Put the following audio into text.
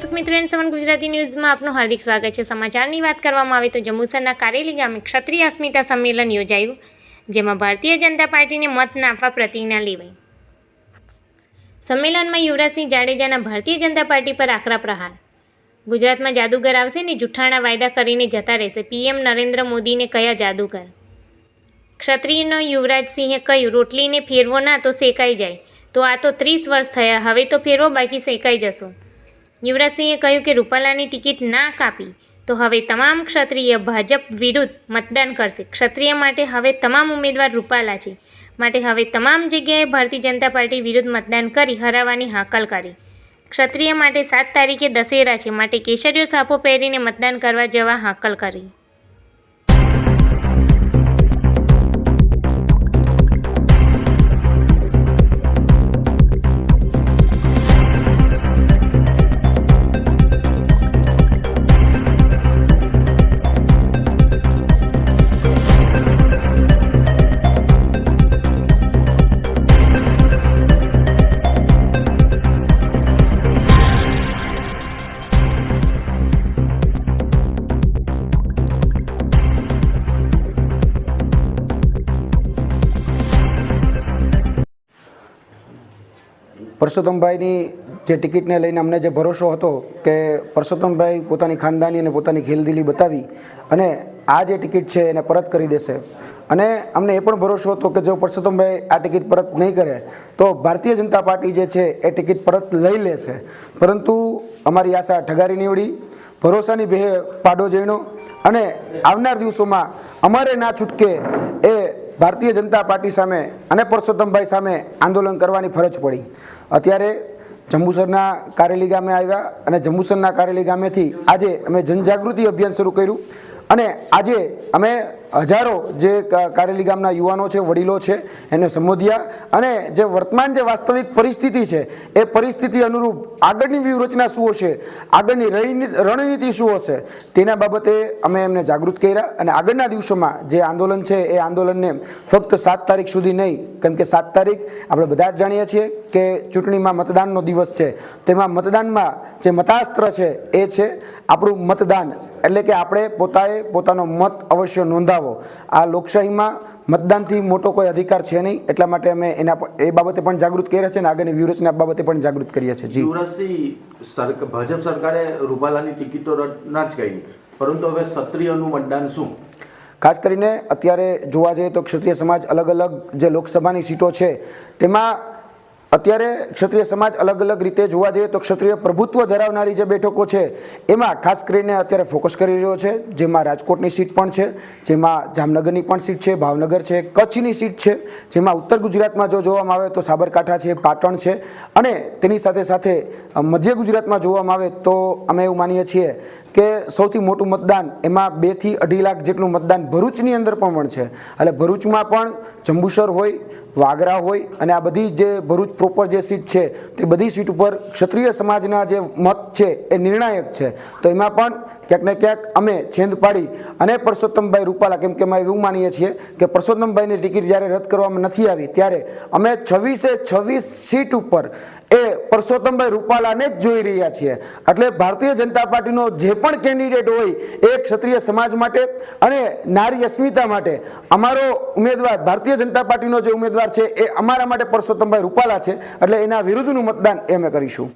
દર્શક મિત્રો and seven Gujarati ન્યૂઝમાં આપનું હાર્દિક સ્વાગત છે. સમાચારની વાત કરવામાં આવે તો જંબુસરના કારેલી ગામે ક્ષત્રિય અસ્મિતા સંમેલન યોજાયું, જેમાં ભારતીય જનતા પાર્ટીને મત ના આપવા પ્રતિજ્ઞા લેવાઈ. સંમેલનમાં યુવરાજસિંહ જાડેજાના ભારતીય જનતા પાર્ટી પર આકરા પ્રહાર. ગુજરાતમાં જાદુગર આવશે ને જૂઠાણા વાયદા કરીને જતા રહેશે, પીએમ નરેન્દ્ર મોદીને કયા જાદુગર? ક્ષત્રિયનો યુવરાજસિંહે કહ્યું, રોટલીને ફેરવો ના તો શેકાઈ જાય. તો આ તો ત્રીસ વર્ષ થયા, હવે તો ફેરવો, બાકી શેકાઈ જશો. યુવરાજસિંહે કહ્યું કે રૂપાલાની ટિકિટ ના કાપી, તો હવે તમામ ક્ષત્રિય ભાજપ વિરુદ્ધ મતદાન કરશે. ક્ષત્રિય માટે હવે તમામ ઉમેદવાર રૂપાલા છે. માટે હવે તમામ જગ્યાએ ભારતીય જનતા પાર્ટી વિરુદ્ધ મતદાન કરી હરાવવાની હાકલ કરી. ક્ષત્રિય માટે સાત તારીખે દશેરા છે. માટે કેસરીયો સાફો પહેરીને મતદાન કરવા જવા હાકલ કરી. પરસોત્તમભાઈની જે ટિકિટને લઈને અમને જે ભરોસો હતો કે પરસોત્તમભાઈ પોતાની ખાનદાની અને પોતાની ખેલદિલી બતાવી અને આ જે ટિકિટ છે એને પરત કરી દેશે. અને અમને એ પણ ભરોસો હતો કે જો પરસોત્તમભાઈ આ ટિકિટ પરત નહીં કરે, તો ભારતીય જનતા પાર્ટી જે છે એ ટિકિટ પરત લઈ લેશે. પરંતુ અમારી આશા ઠગારી નીવડી, ભરોસાની ભે પાડો જઈનો અને આવનાર દિવસોમાં અમારે ના છૂટકે ભારતીય જનતા પાર્ટી સામે અને પરસોત્તમભાઈ સામે આંદોલન કરવાની ફરજ પડી. અત્યારે જંબુસરના કારેલી ગામે આવ્યા અને જંબુસરના કારેલી ગામેથી આજે અમે જનજાગૃતિ અભિયાન શરૂ કર્યું અને આજે અમે હજારો જે કારેલી ગામના યુવાનો છે, વડીલો છે, એને સંબોધ્યા અને જે વર્તમાન જે વાસ્તવિક પરિસ્થિતિ છે, એ પરિસ્થિતિ અનુરૂપ આગળની વ્યૂહરચના શું હશે, આગળની રણનીતિ શું હશે, તેના બાબતે અમે એમને જાગૃત કર્યા અને આગળના દિવસોમાં જે આંદોલન છે, એ આંદોલનને ફક્ત સાત તારીખ સુધી નહીં, કેમ કે સાત તારીખ આપણે બધા જ જાણીએ છીએ કે ચૂંટણીમાં મતદાનનો દિવસ છે. તેમાં મતદાનમાં જે મતાસ્ત્ર છે, એ છે આપણું મતદાન. એટલે કે આપણે પોતાએ પોતાનો મત અવશ્ય નોંધાવો. આ લોકશાહીમાં મતદાનથી મોટો કોઈ અધિકાર છે નહીં એટલા માટે અમે એના એ બાબતે પણ જાગૃત કર્યા છે અને આગળની વ્યૂહરચના બાબતે પણ જાગૃત કરીએ છીએ. જી. યુવરાજસિંહ ભાજપ સરકારે રૂપાલાની ટિકિટો રદ ના જ કરી. પરંતુ હવે ક્ષત્રિયનું મતદાન શું? ખાસ કરીને અત્યારે જોવા જઈએ તો ક્ષત્રિય સમાજ અલગ અલગ જે લોકસભાની સીટો છે તેમાં અત્યારે ક્ષત્રિય સમાજ અલગ અલગ રીતે જોવા જઈએ તો ક્ષત્રિય પ્રભુત્વ ધરાવનારી જે બેઠકો છે, એમાં ખાસ કરીને અત્યારે ફોકસ કરી રહ્યો છે, જેમાં રાજકોટની સીટ પણ છે, જેમાં જામનગરની પણ સીટ છે, ભાવનગર છે, કચ્છની સીટ છે, જેમાં ઉત્તર ગુજરાતમાં જો જોવામાં આવે તો સાબરકાંઠા છે, પાટણ છે, અને તેની સાથે સાથે મધ્ય ગુજરાતમાં જોવામાં આવે તો અમે એવું માનીએ છીએ કે સૌથી મોટું મતદાન એમાં બેથી અઢી લાખ જેટલું મતદાન ભરૂચની અંદર પણ છે. એટલે ભરૂચમાં પણ જંબુસર હોય વાગરા હોય અને આ બધી જે ભરૂચ પ્રોપર જે સીટ છે, તે બધી સીટ ઉપર ક્ષત્રિય સમાજના જે મત છે, એ નિર્ણાયક છે. તો એમાં પણ ક્યાંક ને ક્યાંક અમે છેંદ પાડી અને પરસોત્તમભાઈ રૂપાલા, કેમ કે અમે એવું માનીએ છીએ કે પરસોત્તમભાઈની ટિકિટ જ્યારે રદ કરવામાં નથી આવી, ત્યારે અમે છવ્વીસે છવ્વીસ સીટ ઉપર એ પરસોત્તમભાઈ રૂપાલાને જ જોઈ રહ્યા છીએ. એટલે ભારતીય જનતા પાર્ટીનો જે પણ કેન્ડિડેટ હોય એ ક્ષત્રિય સમાજ માટે અને નારી અસ્મિતા માટે, અમારો ઉમેદવાર, ભારતીય જનતા પાર્ટીનો જે ઉમેદવાર છે એ અમારા માટે પરસોત્તમભાઈ રૂપાલા છે, એટલે એના વિરુદ્ધનું મતદાન અમે કરીશું.